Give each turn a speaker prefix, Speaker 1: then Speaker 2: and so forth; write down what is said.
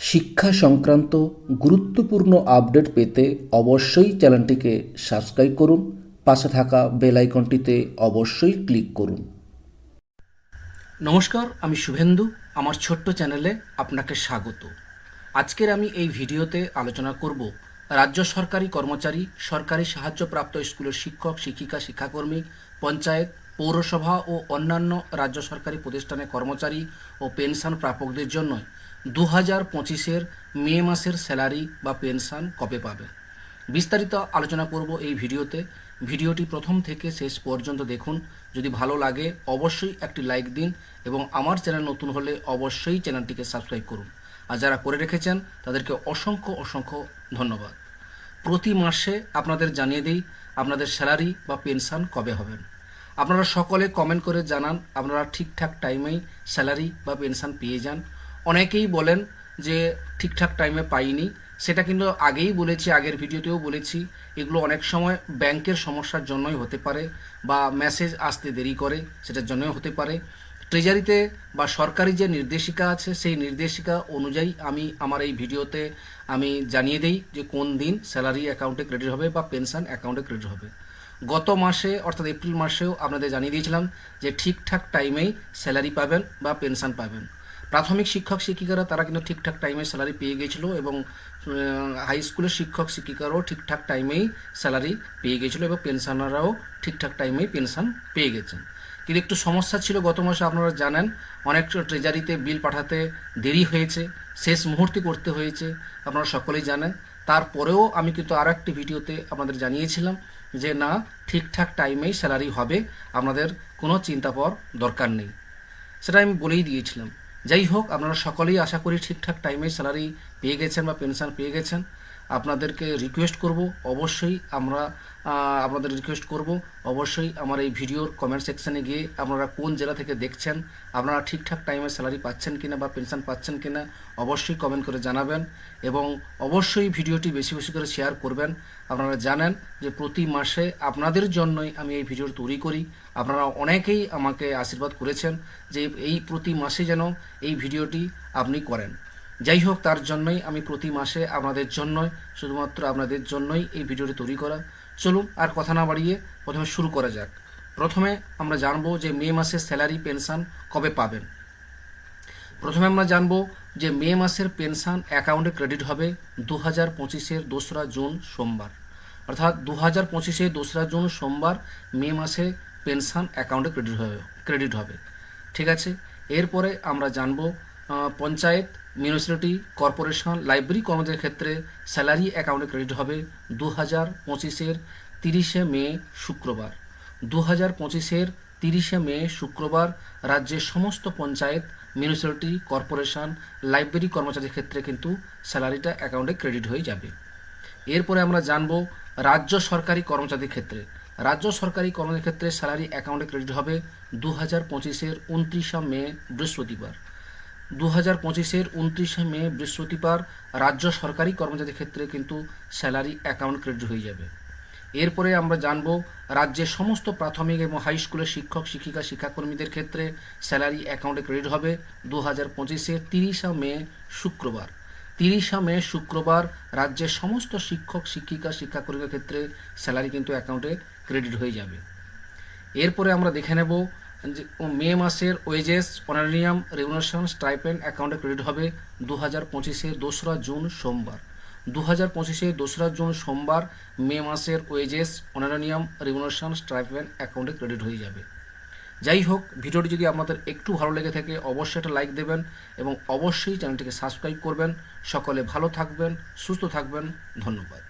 Speaker 1: শিক্ষা সংক্রান্ত গুরুত্বপূর্ণ আপডেট পেতে অবশ্যই চ্যানেলটিকে সাবস্ক্রাইব করুন, পাশে থাকা বেল আইকনটিতে অবশ্যই ক্লিক করুন।
Speaker 2: নমস্কার, আমি শুভেন্দু, আমার ছোট্ট চ্যানেলে আপনাকে স্বাগত। আজকের আমি এই ভিডিওতে আলোচনা করব রাজ্য সরকারি কর্মচারী, সরকারি সাহায্যপ্রাপ্ত স্কুলের শিক্ষক, শিক্ষিকা, শিক্ষাকর্মী, পঞ্চায়েত পৌরসভা ও অন্যান্য রাজ্য সরকারি প্রতিষ্ঠানের কর্মচারী ও পেনশন প্রাপকদের জন্য দু হাজার পঁচিশের মে মাসের স্যালারি বা পেনশন কবে পাবেন বিস্তারিত আলোচনা করব এই ভিডিওতে। ভিডিওটি প্রথম থেকে শেষ পর্যন্ত দেখুন। যদি ভালো লাগে, অবশ্যই একটি লাইক দিন এবং আমার চ্যানেল নতুন হলে অবশ্যই চ্যানেলটিকে সাবস্ক্রাইব করুন। আর যারা করে রেখেছেন, তাদেরকে অসংখ্য অসংখ্য ধন্যবাদ। প্রতি মাসে আপনাদের জানিয়ে দিই আপনাদের স্যালারি বা পেনশন কবে হবেন আপনারা সকলে কমেন্ট করে জানান, আপনারা ঠিকঠাক টাইমেই স্যালারি বা পেনশন পেয়ে যান। অনেকেই বলেন যে ঠিকঠাক টাইমে পাইনি। সেটা কিন্তু আগেই বলেছি, আগের ভিডিওতেও বলেছি। এগুলো অনেক সময় ব্যাংকের সমস্যার জন্যই হতে পারে বা মেসেজ আসতে দেরি করে, সেটার জন্যই হতে পারে। ট্রেজারিতে বা সরকারি যে নির্দেশিকা আছে, সেই নির্দেশিকা অনুযায়ী আমি আমার এই ভিডিওতে আমি জানিয়ে দেই যে কোন দিন স্যালারি অ্যাকাউন্টে ক্রেডিট হবে বা পেনশন অ্যাকাউন্টে ক্রেডিট হবে। গত মাসে, অর্থাৎ এপ্রিল মাসেও আপনাদের জানিয়ে দিয়েছিলাম যে ঠিকঠাক টাইমেই স্যালারি পাবেন বা পেনশন পাবেন। প্রাথমিক শিক্ষক শিক্ষিকারা, তারা কিন্তু ঠিকঠাক টাইমে স্যালারি পেয়ে গিয়েছিল এবং হাই স্কুলের শিক্ষক শিক্ষিকারাও ঠিকঠাক টাইমেই স্যালারি পেয়ে গিয়েছিল এবং পেনশনাররাও ঠিকঠাক টাইমেই পেনশন পেয়ে গেছেন। কিন্তু একটু সমস্যা ছিল গত মাসে, আপনারা জানেন, অনেক ট্রেজারিতে বিল পাঠাতে দেরি হয়েছে, শেষ মুহূর্তে করতে হয়েছে, আপনারা সকলেই জানেন। তারপরেও আমি কিন্তু আর একটি ভিডিওতে আপনাদের জানিয়েছিলাম যে, না, ঠিকঠাক টাইমেই স্যালারি হবে, আপনাদের কোনো চিন্তা পাওয়ার দরকার নেই। সেটা আমি বলেই দিয়েছিলাম। যাই হোক, আপনারা সকলেই আশা করি ঠিকঠাক টাইমে স্যালারি পেয়ে গেছেন বা পেনশন পেয়ে গেছেন। আপনাদেরকে রিকোয়েস্ট করব, অবশ্যই আমরা আপনাদের রিকোয়েস্ট করব, অবশ্যই আমার এই ভিডিওর কমেন্ট সেকশনে গিয়ে আপনারা কোন জেলা থেকে দেখছেন, আপনারা ঠিকঠাক টাইমে স্যালারি পাচ্ছেন কিনা বা পেনশন পাচ্ছেন কিনা, অবশ্যই কমেন্ট করে জানাবেন এবং অবশ্যই ভিডিওটি বেশি বেশি করে শেয়ার করবেন। আপনারা জানেন যে প্রতি মাসে আপনাদের জন্যই আমি এই ভিডিও তৈরি করি। আপনারা অনেকেই আমাকে আশীর্বাদ করেছেন যে এই প্রতি মাসে যেন এই ভিডিওটি আপনি করেন। যাই হোক তার জন্যই আমি প্রতি মাসে আপনাদের জন্যই, শুধুমাত্র আপনাদের জন্যই এই ভিডিওটি তৈরি করা। চলুন, আর কথা না বাড়িয়ে প্রথমে শুরু করা যাক। প্রথমে আমরা জানব যে মে মাসের স্যালারি পেনশন কবে পাবেন। প্রথমে আমরা জানব যে মে মাসের পেনশন অ্যাকাউন্টে ক্রেডিট হবে দু হাজার পঁচিশের দোসরা জুন সোমবার। অর্থাৎ দু হাজার পঁচিশের দোসরা জুন সোমবার মে মাসে পেনশন অ্যাকাউন্টে ক্রেডিট হবে ক্রেডিট হবে। ঠিক আছে? এরপরে আমরা জানব পঞ্চায়েত, মিউনিসিপ্যালিটি, কর্পোরেশন, লাইব্রেরি কর্মচারীর ক্ষেত্রে স্যালারি অ্যাকাউন্টে ক্রেডিট হবে দু হাজার পঁচিশের তিরিশে মে শুক্রবার। দু হাজার পঁচিশের তিরিশে মে শুক্রবার রাজ্যের সমস্ত পঞ্চায়েত, মিউনিসিপ্যালিটি, কর্পোরেশন, লাইব্রেরি কর্মচারীর ক্ষেত্রে কিন্তু স্যালারিটা অ্যাকাউন্টে ক্রেডিট হয়ে যাবে। এরপরে আমরা জানব রাজ্য সরকারি কর্মচারীর ক্ষেত্রে। রাজ্য সরকারি কর্মচারীর ক্ষেত্রে স্যালারি অ্যাকাউন্টে ক্রেডিট হবে দু হাজার পঁচিশের উনত্রিশে মে বৃহস্পতিবার। দু হাজার পঁচিশের উনত্রিশে মে বৃহস্পতিবার রাজ্য সরকারি কর্মচারীর ক্ষেত্রে কিন্তু স্যালারি অ্যাকাউন্ট ক্রেডিট হয়ে যাবে। এরপরে আমরা জানব রাজ্যের সমস্ত প্রাথমিক এবং হাই স্কুলের শিক্ষক, শিক্ষিকা, শিক্ষাকর্মীদের ক্ষেত্রে স্যালারি অ্যাকাউন্টে ক্রেডিট হবে দু হাজার পঁচিশের তিরিশা মে শুক্রবার। তিরিশা মে শুক্রবার রাজ্যের সমস্ত শিক্ষক, শিক্ষিকা, শিক্ষাকর্মীদের ক্ষেত্রে স্যালারি কিন্তু অ্যাকাউন্টে ক্রেডিট হয়ে যাবে। এরপরে আমরা দেখে নেব মে মাসের ওয়েজেস অনারিয়াম রেগুলেশন স্টাইপেন্ড অ্যাকাউন্টে ক্রেডিট হবে দু হাজার পঁচিশের দোসরা জুন সোমবার। দু হাজার পঁচিশের দোসরা জুন সোমবার, মে মাসের ওয়েজেস অনারিয়াম রেগুলেশন স্টাইপেন্ড অ্যাকাউন্টে ক্রেডিট হয়ে যাবে। যাই হোক, ভিডিওটি যদি আপনাদের একটু ভালো লেগে থাকে, অবশ্যই একটা লাইক দেবেন এবং অবশ্যই চ্যানেলটিকে সাবস্ক্রাইব করবেন। সকলে ভালো থাকবেন, সুস্থ থাকবেন। ধন্যবাদ।